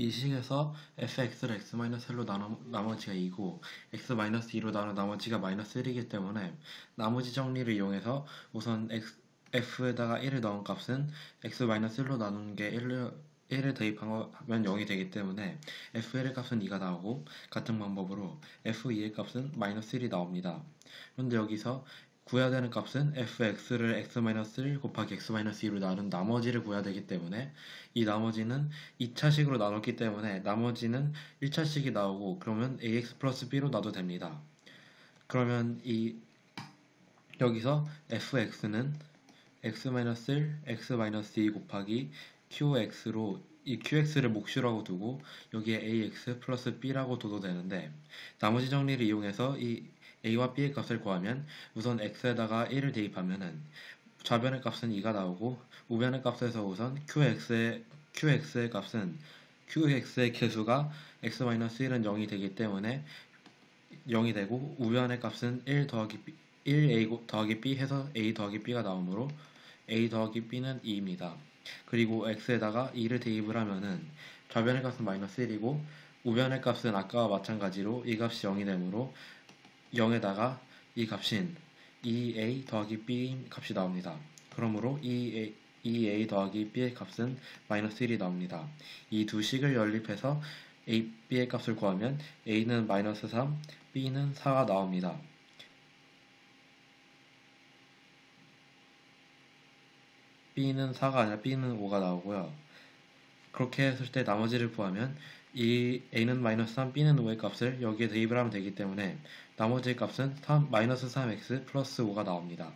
이 식에서 fx를 x-1로 나눠 나머지가 2고 x-2로 나눠 나머지가 마이너스 1이기 때문에 나머지 정리를 이용해서 우선 x, f에다가 1을 넣은 값은 x-1로 나눈 게 1을, 1을 대입하면 0이 되기 때문에 f1의 값은 2가 나오고 같은 방법으로 f2의 값은 마이너스 1이 나옵니다. 그런데 여기서 구해야 되는 값은 fx를 x-1 곱하기 x-2로 나눈 나머지를 구해야 되기 때문에 이 나머지는 2차식으로 나눴기 때문에 나머지는 1차식이 나오고 그러면 ax 플러스 b로 놔도 됩니다. 그러면 이 여기서 fx는 x-1 x-2 곱하기 qx로 이 qx를 몫이라고 두고 여기에 ax 플러스 b라고 둬도 되는데 나머지 정리를 이용해서 이 a와 b의 값을 구하면 우선 x에다가 1을 대입하면은 좌변의 값은 2가 나오고 우변의 값에서 우선 qx의, qx의 값은 qx의 개수가 x-1은 0이 되기 때문에 0이 되고 우변의 값은 1 더하기 b, 1a 더하기 b 해서 a 더하기 b가 나오므로 a 더하기 b는 2입니다. 그리고 x에다가 2를 대입을 하면은 좌변의 값은 마이너스 1이고 우변의 값은 아까와 마찬가지로 이 값이 0이 되므로 0에다가 이 값인 2a 더하기 b 값이 나옵니다. 그러므로 2a, 2a 더하기 b의 값은 마이너스 1이 나옵니다. 이 두 식을 연립해서 a, b의 값을 구하면 a는 마이너스 3, b는 4가 나옵니다. b는 4가 아니라 b는 5가 나오고요. 그렇게 했을 때 나머지를 구하면 이 a는 마이너스 3, b는 5의 값을 여기에 대입을 하면 되기 때문에 나머지 값은 3, 마이너스 3x 플러스 5가 나옵니다.